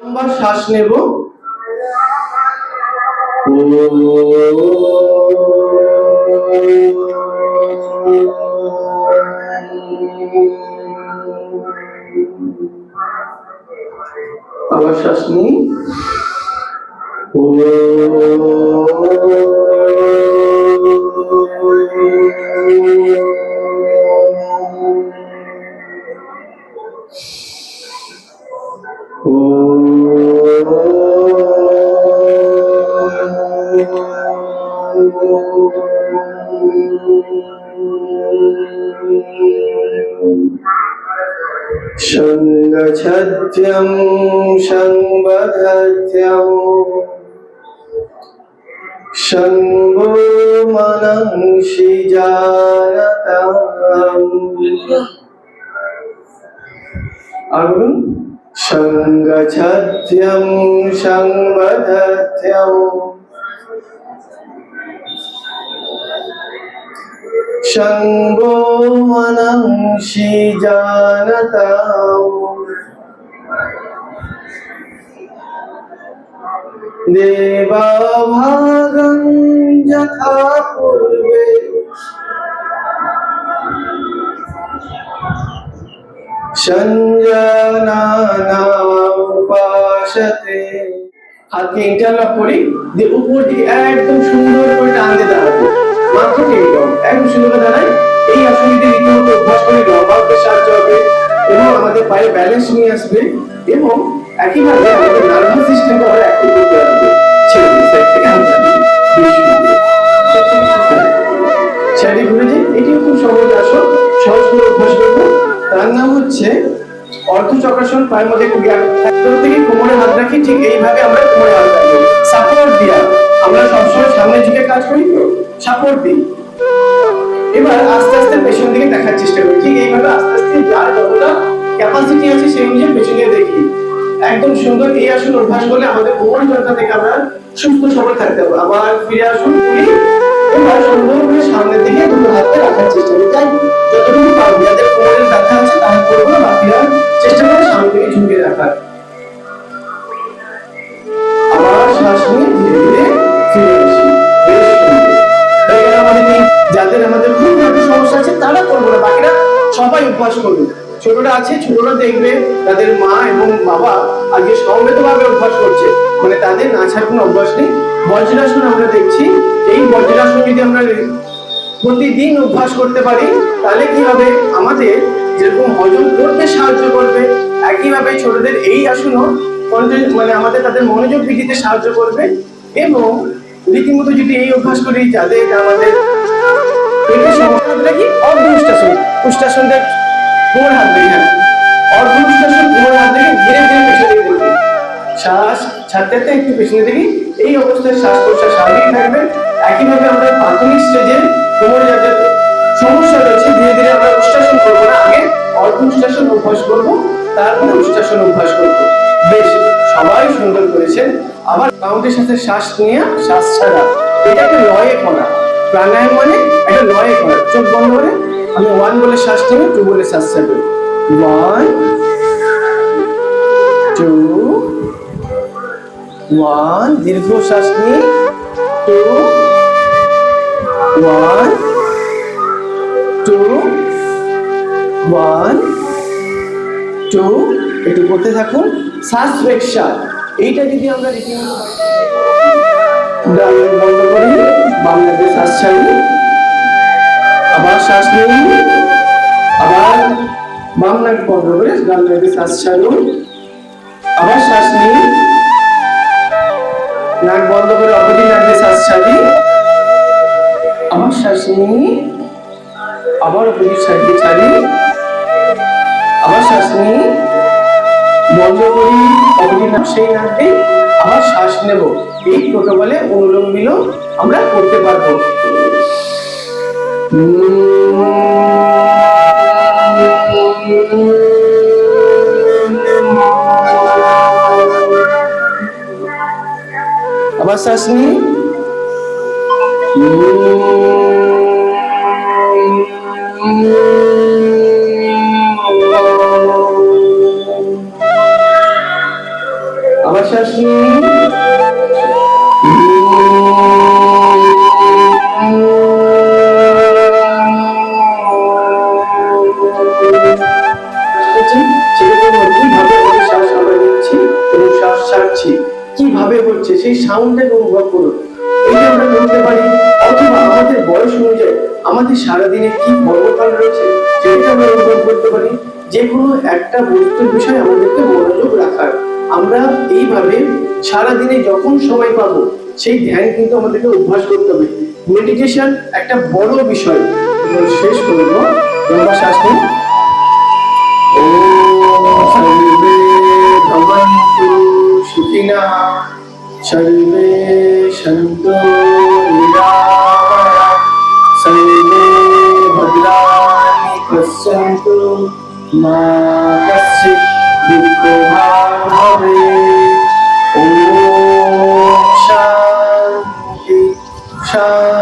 লম্বা শ্বাস নেব। আবার শ্বাস নিই। सङ्गच्छत्यं संवदत्यौ शम्भो मनंषि जानतम् सङ्गच्छत्यं संवदत्यौ সঙ্গছত্যম সংবধত্যম সঙ্গো মনংসি জানতাম দেবাভাগং যথা পূর্বে উপাসতে হাতকে ইন্টারলক করি, দিয়ে উপর দিকে একদম সুন্দর করে টান দিয়ে দাঁড়াবো। মাত্র টেকবো একদম সুন্দর দাঁড়াই। এই আসনটিতে রীতিমতো অভ্যাস করে লম্বাকে সাহায্য হবে এবং আমাদের পায়ে ব্যালেন্স নিয়ে আসবে এবং একইভাবে আমাদের নার্ভাস সিস্টেমকে আমরা অ্যাক্টিভ করতে পারবে ছেড়ে দিই সাইড থেকে এটিও খুব সহজ আসন সহজ করে অভ্যাস করব। তার নাম হচ্ছে অর্ধ চক্রাসন পায়ের মধ্যে একদম থেকে কোমরে হাত রাখি, ঠিক এইভাবে আমরা কোমরে হাত রাখব সাপোর্ট দিয়া। আমরা সবসময় সামনে ঝুঁকে কাজ করি তো? সাপোর্ট দিই। এবার আস্তে আস্তে পেছন দিকে দেখার চেষ্টা করি। ঠিক এইভাবে আস্তে আস্তে যার যতটা ক্যাপাসিটি আছে সেই অনুযায়ী পেছনে দেখি। একদম সুন্দর এই আসন অভ্যাস করলে আমাদের কোমর যন্ত্রণা থেকে আমরা সুস্থ সবল থাকতে পারব। আবার ফিরে আসুন এবার সুন্দর করে সামনের দিকে দুটো হাতে রাখার চেষ্টা করি। তাই যতটুকু পারব যাদের কোমরের ব্যথা আছে তাহলে করব বাকিরা চেষ্টা করব সামনের দিকে ঝুঁকে রাখার। আবার শ্বাস নিয়ে ধীরে ধীরে ফিরে আসি। যাদের আমাদের খুব হাঁটুর সমস্যা আছে, তারা করব না, বাকিরা সবাই অভ্যাস করবে। ছোটরা আছে, ছোটরা দেখবে, তাদের মা এবং বাবা আজকে সমবেত ভাবে অভ্যাস করছে। মানে তাদের না ছাড় কোনো অভ্যাস নেই। বজ্রাসন আমরা দেখছি। এই বজ্রাসন যদি আমরা প্রতিদিন অভ্যাস করতে পারি, তাহলে কি হবে? আমাদের যেরকম হজম করতে সাহায্য করবে, একইভাবে ছোটদের এই আসনও মানে আমাদের তাদের মনোযোগ বৃদ্ধিতে সাহায্য করবে এবং রীতিমতো যদি এই অভ্যাস করি, যাদের আমাদের পেটের সমস্যা কি অর্ধ উষ্টাসন উষ্টাসনটা কোমর হাত দিয়ে কোমর হাত দিয়ে ধীরে ধীরে পেছনে করবে। শ্বাস ছাড়তে একটু পেছনে দেখি এই অবস্থায় শ্বাস প্রশ্বাস স্বাভাবিক থাকবে একইভাবে আমরা প্রাথমিক স্টেজে কোমরে যাদের সমস্যা রয়েছে, ধীরে ধীরে আমরা উষ্টাসন করব না। আগে অর্ধ উষ্টাসন অভ্যাস করব, তারপরে উষ্টাসন অভ্যাস করব। বেশ, সবাই সুন্দর করেছেন। আবার কাউন্টের সাথে শ্বাস নিয়ে, শ্বাস ছাড়া। এটাকে লয়ে করা। প্রাণায়াম মানে একটা লয়ে করা। চোখ বন্ধ করে আমি ওয়ান বলে শ্বাস নেবে টু বলে শ্বাস ছাড়বে ওয়ান টু ওয়ান দীর্ঘ শ্বাস নিয়ে। Two one two one two একটু করতে থাকুন। শ্বাস প্রেক্ষা এইটা যদি আমরা রীতিমতো বন্ধ করি নাকে শ্বাস ছাড়ি আবার শ্বাস নিন। আবার বাম নাক বন্ধ করে নাকে শ্বাস ছাড়ুন। আবার শ্বাস নাক বন্ধ করে অপরটি নাকে শ্বাস ছাড়ি আমার শ্বাস নিই আবার অপরটি সাইডে ছাড়ি আবার শ্বাস নিই বন্ধ করি অপরটি নাক সেই নাক আবার শ্বাস নেব। এই প্রোটোকলে অনুলোম বিলোম আমরা করতে পারব। আবার শ্বাস সেরকম কীভাবে আমরা শ্বাস আমরা নিচ্ছি এবং শ্বাস ছাড়ছি। কীভাবে হচ্ছে? সেই সাউন্ডটাকে অনুভব করুন। এটা আমরা পারি, অথবা আমাদের বয়স অনুযায়ী আমাদের সারাদিনে কি রয়েছে, সেটা আমরা অনুভব করতে পারি। যে কোনো একটা বস্তুর বিষয়ে আমাদেরকে মনোযোগ রাখার। আমরা এইভাবে সারাদিনে যখন সময় পাবো, সেই ধ্যান কিন্তু আমাদেরকে অভ্যাস করতে হবে। মেডিটেশন একটা বড় বিষয়। শেষ করব सर्वे सन्तु निरामया सर्वे भद्राणि पश्यन्तु मा कश्चित् दुःखभाग् भवेत् ॐ शान्ति शान्ति